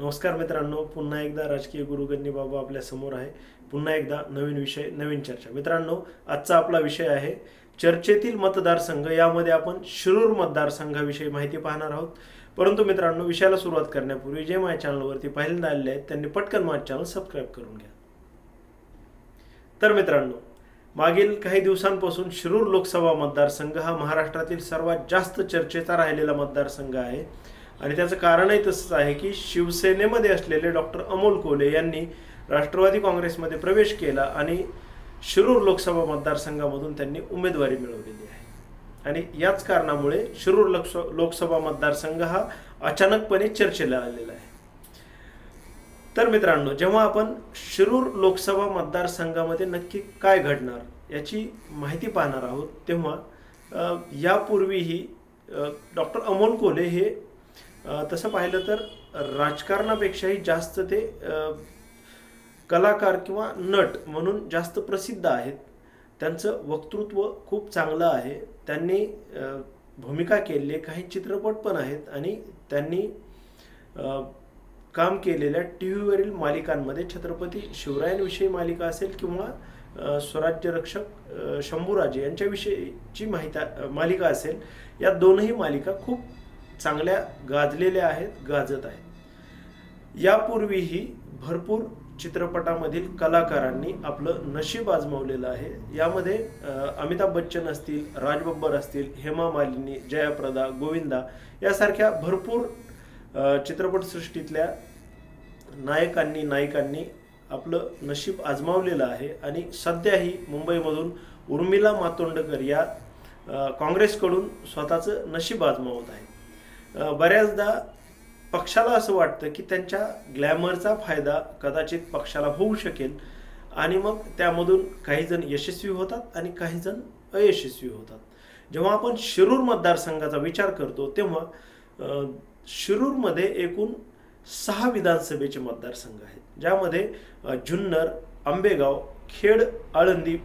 नमस्कार मित्रांनो पुन्हा एकदा राजकीय गुरुगन्नी बाबा आपल्यासमोर आहे. पुन्हा एकदा नवीन विषय नवीन चर्चा. मित्रांनो आजचा आपला विषय आहे चर्चेतील मतदारसंघ. यामध्ये आपण शिरूर मतदारसंघाविषयी माहिती पाहणार आहोत. परंतु मित्रांनो विषयाला सुरुवात करण्यापूर्वी जे माझ्या चॅनलवरती पहिल्यांदा आलेले आहेत त्यांनी पटकन माझं चॅनल सबस्क्राईब करून घ्या. तर मित्रांनो मागील काही दिवसांपासून शिरूर लोकसभा मतदारसंघ हा महाराष्ट्रातील सर्वात जास्त चर्चेचा राहिलेला मतदारसंघ आहे. आणि त्याचं कारणही तसंच आहे की शिवसेनेमध्ये असलेले डॉक्टर अमोल कोले यांनी राष्ट्रवादी काँग्रेसमध्ये प्रवेश केला आणि शिरूर लोकसभा मतदारसंघामधून त्यांनी उमेदवारी मिळवलेली आहे. आणि याच कारणामुळे शिरूर लोकस लोकसभा मतदारसंघ हा अचानकपणे चर्चेला आलेला आहे. तर मित्रांनो जेव्हा आपण शिरूर लोकसभा मतदारसंघामध्ये नक्की काय घडणार याची माहिती पाहणार आहोत तेव्हा यापूर्वीही डॉक्टर अमोल कोले हे तसं पाहिलं तर राजकारणापेक्षाही जास्त ते कलाकार किंवा नट म्हणून जास्त प्रसिद्ध आहेत. त्यांचं वक्तृत्व खूप चांगलं आहे. त्यांनी भूमिका केलेले काही चित्रपट पण आहेत आणि त्यांनी काम केलेल्या टी व्हीवरील मालिकांमध्ये छत्रपती शिवरायांविषयी मालिका असेल किंवा स्वराज्यरक्षक स्वराज्य रक्षक शंभूराजे यांच्याविषयीची माहिती मालिका असेल. या दोनही मालिका खूप चांगल्या गाजलेल्या आहेत गाजत आहेत. यापूर्वीही भरपूर चित्रपटामधील कलाकारांनी आपलं नशीब आजमावलेलं आहे. यामध्ये अमिताभ बच्चन असतील राज बब्बर असतील हेमा मालिनी जयाप्रदा गोविंदा यासारख्या भरपूर चित्रपटसृष्टीतल्या नायकांनी नायिकांनी आपलं नशीब आजमावलेलं आहे. आणि सध्याही मुंबईमधून उर्मिला मातोंडकर या काँग्रेसकडून स्वतःचं नशीब आजमावत आहे बऱ्याचदा पक्षाला असं वाटतं की त्यांच्या ग्लॅमरचा फायदा कदाचित पक्षाला होऊ शकेल आणि मग त्यामधून काही जण यशस्वी होतात आणि काही जण अयशस्वी होतात. जेव्हा आपण शिरूर मतदारसंघाचा विचार करतो तेव्हा शिरूरमध्ये एकूण सहा विधानसभेचे मतदारसंघ आहेत ज्यामध्ये जुन्नर आंबेगाव खेड आळंदी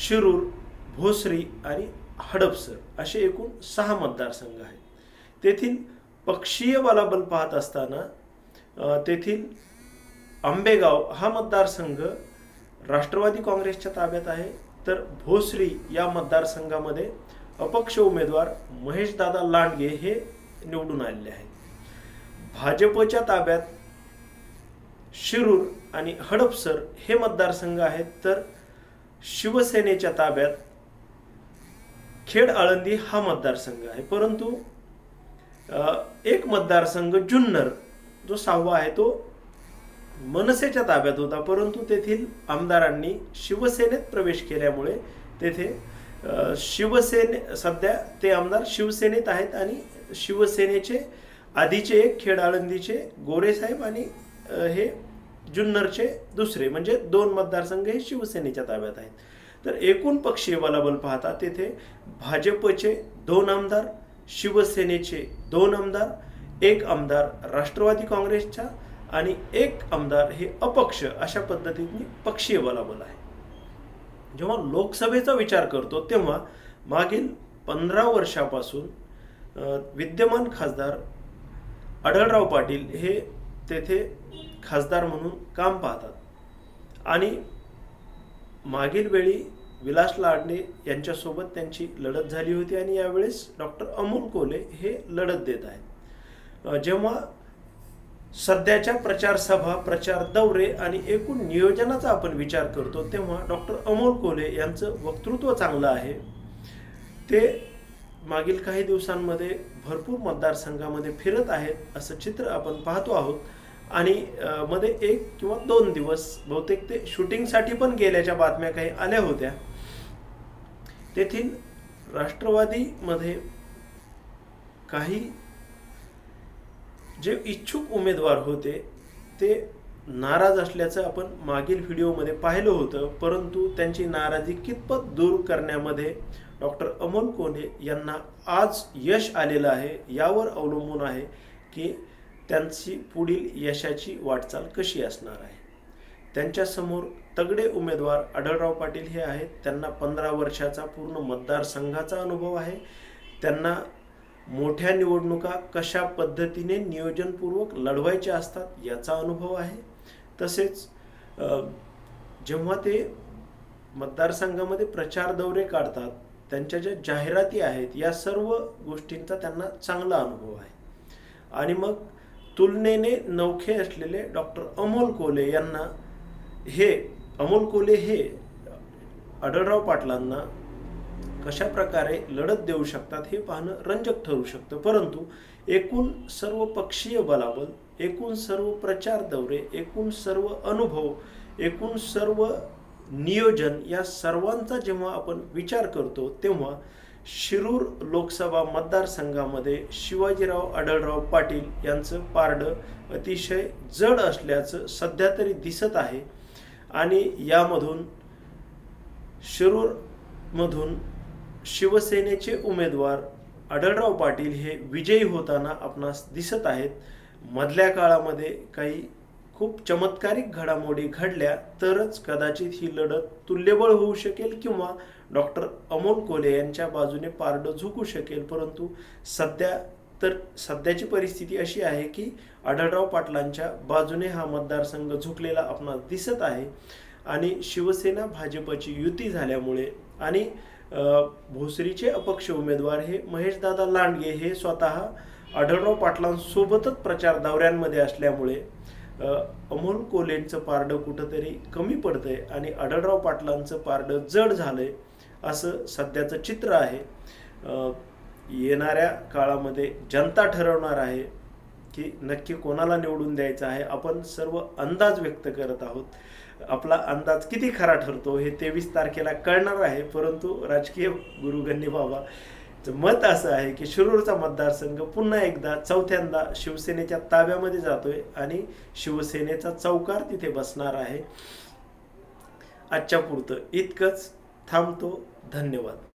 शिरूर भोसरी आणि हडपसर असे एकूण सहा मतदारसंघ आहेत. तेथील पक्षीय बलाबल पाहत असताना तेथील आंबेगाव हा मतदारसंघ राष्ट्रवादी काँग्रेसच्या ताब्यात आहे. तर भोसरी या मतदारसंघामध्ये अपक्ष उमेदवार महेशदादा लांडगे हे निवडून आलेले आहेत. भाजपच्या ताब्यात शिरूर आणि हडपसर हे मतदारसंघ आहेत. तर शिवसेनेच्या ताब्यात खेड आळंदी हा मतदारसंघ आहे. परंतु एक मतदारसंघ जुन्नर जो सहावा आहे तो मनसेच्या ताब्यात होता परंतु तेथील आमदारांनी शिवसेनेत प्रवेश केल्यामुळे तेथे शिवसेने सध्या ते आमदार शिवसेनेत आहेत आणि शिवसेनेचे आधीचे एक खेड आळंदीचे गोरेसाहेब आणि हे जुन्नरचे दुसरे म्हणजे दोन मतदारसंघ हे शिवसेनेच्या ताब्यात आहेत. तर एकूण पक्षीय बलाबल पाहता तेथे भाजपचे दोन आमदार शिवसेनेचे दोन आमदार एक आमदार राष्ट्रवादी काँग्रेसच्या आणि एक आमदार हे अपक्ष अशा पद्धतीने पक्षीय बलाबल आहे. जेव्हा लोकसभेचा विचार करतो तेव्हा मागील पंधरा वर्षापासून विद्यमान खासदार आढळराव पाटील हे तेथे खासदार म्हणून काम पाहतात. आणि मागील वेळी विलास लाडणे यांच्यासोबत त्यांची लढत झाली होती आणि यावेळेस डॉक्टर अमोल कोले हे लढत देत आहेत. जेव्हा सध्याच्या प्रचार सभा प्रचार दौरे आणि एकूण नियोजनाचा आपण विचार करतो तेव्हा डॉक्टर अमोल कोले यांचं वक्तृत्व चांगलं आहे. ते मागील काही दिवसांमध्ये भरपूर मतदारसंघामध्ये फिरत आहेत असं चित्र आपण पाहतो आहोत. आणि मध्ये एक किंवा दोन दिवस बहुतेक ते शूटिंगसाठी पण गेल्याच्या बातम्या काही आल्या होत्या. तेथील राष्ट्रवादीमध्ये काही जे इच्छुक उमेदवार होते ते नाराज असल्याचं आपण मागील व्हिडिओमध्ये पाहिलं होतं. परंतु त्यांची नाराजी कितपत दूर करण्यामध्ये डॉक्टर अमोल कोने यांना आज यश आलेलं आहे यावर अवलंबून आहे की त्यांची पुढील यशाची वाटचाल कशी असणार आहे. त्यांच्यासमोर तगडे उमेदवार आढळराव पाटील हे आहेत. त्यांना पंधरा वर्षाचा पूर्ण मतदारसंघाचा अनुभव आहे. त्यांना मोठ्या निवडणुका कशा पद्धतीने नियोजनपूर्वक लढवायच्या असतात याचा अनुभव आहे. तसेच जेव्हा ते मतदारसंघामध्ये प्रचार दौरे काढतात त्यांच्या ज्या जाहिराती आहेत या सर्व गोष्टींचा त्यांना चांगला अनुभव आहे. आणि मग तुलनेने नौखे असलेले डॉक्टर अमोल कोले यांना हे अमोल कोले हे आढळराव पाटलांना कशा प्रकारे लढत देऊ शकतात हे पाहणं रंजक ठरू शकतं. परंतु एकूण सर्व पक्षीय बलाबल एकूण सर्व प्रचार दौरे एकूण सर्व अनुभव एकूण सर्व नियोजन या सर्वांचा जेव्हा आपण विचार करतो तेव्हा शिरूर लोकसभा मतदारसंघामध्ये शिवाजीराव आढळराव पाटील यांचं पारडं अतिशय जड असल्याचं सध्या तरी दिसत आहे. आणि यामधून शिरूरमधून शिवसेनेचे उमेदवार आढळराव पाटील हे विजयी होताना आपणास दिसत आहेत. मधल्या काळामध्ये काही खूप चमत्कारिक घडामोडी घडल्या तरच कदाचित ही लढत तुल्यबळ होऊ शकेल किंवा डॉक्टर अमोल कोले यांच्या बाजूने पारडं झुकू शकेल. परंतु सध्या तर सध्याची परिस्थिती अशी आहे की आढळराव पाटलांच्या बाजूने हा मतदारसंघ झुकलेला आपणास दिसत आहे आणि शिवसेना भाजपची युती झाल्यामुळे आणि भोसरीचे अपक्ष उमेदवार हे महेशदादा लांडगे हे स्वतः आढळराव पाटलांसोबतच प्रचार दौऱ्यांमध्ये असल्यामुळे अमोल कोलेंचं पारडं कुठंतरी कमी पडतंय आणि आढळराव पाटलांचं पारडं जड झालंय असं सध्याचं चित्र आहे. येणाऱ्या काळामध्ये जनता ठरवणार आहे की नक्की कोणाला निवडून द्यायचं आहे. आपण सर्व अंदाज व्यक्त करत आहोत. आपला अंदाज किती खरा ठरतो हे तेवीस तारखेला कळणार आहे. परंतु राजकीय गुरु बाबा मत असं आहे की शिरूरचा मतदारसंघ पुन्हा एकदा चौथ्यांदा शिवसेनेच्या ताब्यामध्ये जातोय आणि शिवसेनेचा चौकार तिथे बसणार आहे. आजच्या पुरतं इतकंच. थांबतो. धन्यवाद.